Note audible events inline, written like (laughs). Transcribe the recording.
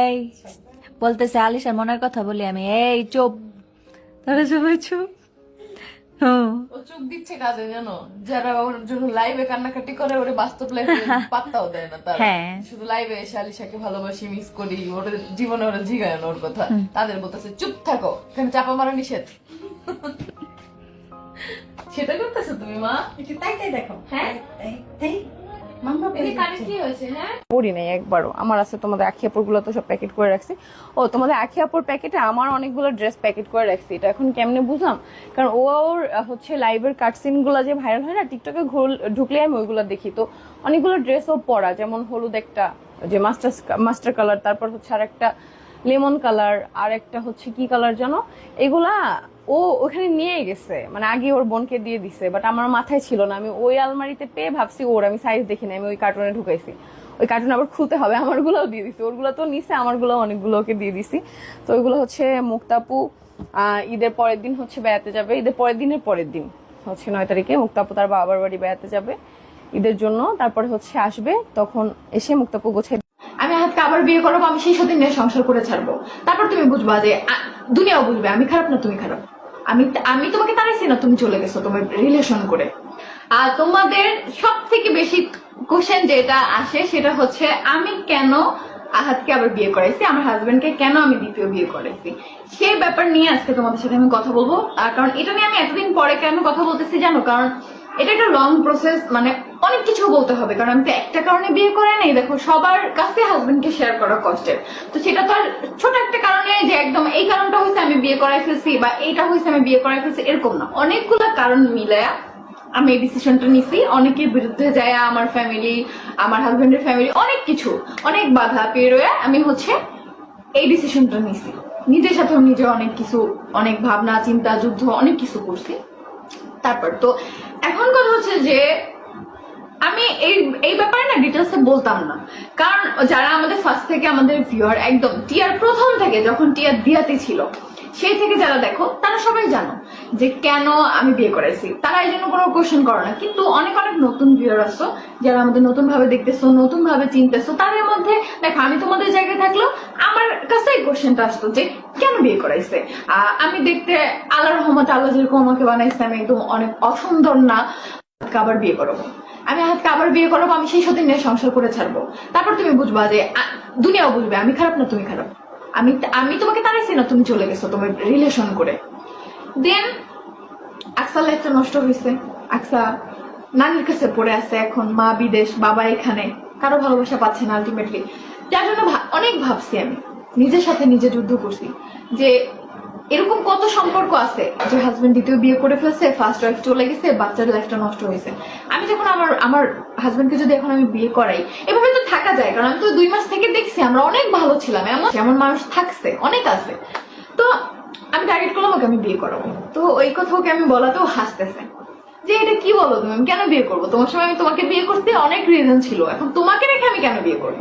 এই বলতেছে আলিশার মনের কথা বলি আমি। এই চুপ। তারা সবাই চুপ? ও চোখ দিচ্ছে কাজে জানো? যারা ওর জন্য লাইভে কান্নাকাটি করে ওরে বাস্তব লাইফে (laughs) পাত্তাও দেয় না তারা। হ্যাঁ। শুধু লাইভে এসে আলিশাকে ভালোবাসি মিস করি ওর জীবনে ওরা জিগায় না ওর কথা। তাদের বলতেছে চুপ থাকো কেন চাপা মারা নিষেধ। সেটা করতেছো তুমি মা? একটু তাই তাই দেখো হ্যাঁ? তাই। পড়ি নাই একবারও। আমার আছে তোমাদের আখি আপুরগুলো তো সব প্যাকেট করে রাখছি। ও তোমাদের আখি আপুর প্যাকেটে আমার অনেকগুলো ড্রেস প্যাকেট করে রাখছি। এটা এখন কেমনে বুঝলাম? কারণ ও ওর হচ্ছে লাইভের কাটসিনগুলো যে ভাইরাল হয় না টিকটকে ঢুকলে আমি ওইগুলো দেখি। তো অনেকগুলো ড্রেস ও পরা যেমন হলুদ একটা যে মাস্টার মাস্টার কালার তারপর হচ্ছে আর একটা লেমন কালার আর একটা হচ্ছে কি কালার জানো? এগুলা ও ওখানে নিয়ে গেছে। মানে আগে ওর বোনকে দিয়ে দিছে বাট আমার মাথায় ছিল না। আমি ওই আলমারিতে পেয়ে ভাবছি ওর আমি সাইজ দেখি না আমি ওই কার্টুনে ঢুকাইছি। ওই কার্টুন আবার খুলতে হবে আমারগুলোও দিয়ে দিছি। ওরগুলো তো নিছে আমারগুলো অনেকগুলো ওকে দিয়ে দিছি। তো ওইগুলো হচ্ছে মুক্তাপু আহ, ঈদের পরের দিন হচ্ছে বেড়াতে যাবে। ঈদের পরের দিনের পরের দিন হচ্ছে নয় তারিখে মুক্তাপু তার বাবার বাড়ি বেড়াতে যাবে ঈদের জন্য। তারপরে হচ্ছে আসবে তখন এসে মুক্তাপু হাতকে আবার বিয়ে করব, আমি সেই সাথে নিয়ে সংসার করে ছাড়বো। তারপর তুমি বুঝবা যে দুনিয়াও বুঝবে, আমি খারাপ না, তুমি খারাপ। আমি আমি তোমাকে তাড়াইছি না, তুমি চলে গেছো তোমার রিলেশন করে। আর তোমাদের সব থেকে বেশি কোশ্চেন যেটা আসে, সেটা হচ্ছে, আমি কেন আহাতকে আবার বিয়ে করাইছি? আমার হাজবেন্ডকে কেন আমি দ্বিতীয় বিয়ে করাইছি? সেই ব্যাপার নিয়ে আজকে তোমাদের সাথে আমি কথা বলব। কারণ এটা নিয়ে আমি এতদিন পরে কেন কথা বলতেছি জানো? কারণ এটা একটা লং প্রসেস মানে অনেক কিছু বলতে হবে। কারণ আমি তো একটা কারণে বিয়ে করে নাই। দেখো, সবার কাছে হাজবেন্ডকে শেয়ার করা কষ্টের তো সেটা তো ছোট একটা কারণে যে একদম এই কারণটা হয়েছে আমি বিয়ে করাই ফেলছি বা এইটা হয়েছে আমি বিয়ে করাই ফেলছি, এরকম না। অনেকগুলো কারণ মিলায়া আমি এই ডিসিশনটা নিছি। অনেকের বিরুদ্ধে যায় আমার ফ্যামিলি আমার হাজবেন্ডের ফ্যামিলি অনেক কিছু, অনেক বাধা পেরোয় আমি হচ্ছে এই ডিসিশনটা নিছি। নিজের সাথে নিজে অনেক কিছু, অনেক ভাবনা, চিন্তা, যুদ্ধ, অনেক কিছু করছি। তারপর তো এখন কথা হচ্ছে যে এই এই ব্যাপারে না ডিটেলসে বলতাম না। কারণ যারা আমাদের ফার্স্ট থেকে আমাদের ভিউয়ার একদম টিয়ার প্রথম থেকে যখন টিয়ার দিয়াতে ছিল, সেই থেকে যারা দেখো, তারা সবাই জানো যে কেন আমি বিয়ে করেছি। তারা এই জন্য কোনো কোশ্চেন করো না। কিন্তু অনেক অনেক নতুন ভিউয়ার আসছো, যারা আমাদের নতুন ভাবে দেখতেছো নতুন ভাবে চিনতেছো, তাদের মধ্যে, দেখো, আমি তোমাদের জায়গায় থাকলেও আমার কাছে এই আসতো যে, কেন বিয়ে করাইছে? আমি দেখতে আল্লাহ রহমত আল্লাহ যেরকম আমাকে বানাইছে, আমি একদম অনেক অসুন্দর না। আবার বিয়ে করব। আমি হাতকে আবার বিয়ে করব, আমি সেই সাথে নিয়ে সংসার করে ছাড়বো। তারপর তুমি বুঝবা যে দুনিয়াও বুঝবে, আমি খারাপ না, তুমি খারাপ। আমি আমি তোমাকে তাড়াইছি না, তুমি চলে গেছো, তোমার রিলেশন করে। দেন আকসার লাইফটা নষ্ট হয়েছে আকসা নানির কাছে পড়ে আছে এখন, মা বিদেশ, বাবা এখানে। কারও ভালোবাসা পাচ্ছে না আলটিমেটলি যার জন্য অনেক ভাবছি আমি। নিজের সাথে নিজে যুদ্ধ করছি। যে এরকম কত সম্পর্ক আছে? যে হাজবেন্ড দ্বিতীয় বিয়ে করে ফেলছে ফার্স্ট ওয়াইফ চলে গেছে, বাচ্চার লাইফটা নষ্ট হয়েছে। আমি যখন আমার আমার হাজবেন্ডকে যদি এখন আমি বিয়ে করাই, এভাবে তো থাকা যায়, কারণ আমি তো দুই মাস থেকে দেখছি, আমরা অনেক ভালো ছিলাম, এমন যেমন মানুষ থাকছে, অনেক আছে। তো আমি টার্গেট করলাম, ওকে আমি বিয়ে করাবো। তো ওই কথা ওকে আমি বলাতেও হাসতেছে। যে এটা কি বলো তুমি, আমি কেন বিয়ে করব? তোমার সময় আমি তোমাকে বিয়ে করতে অনেক রিজন ছিল, এখন তোমাকে রেখে আমি কেন বিয়ে করব?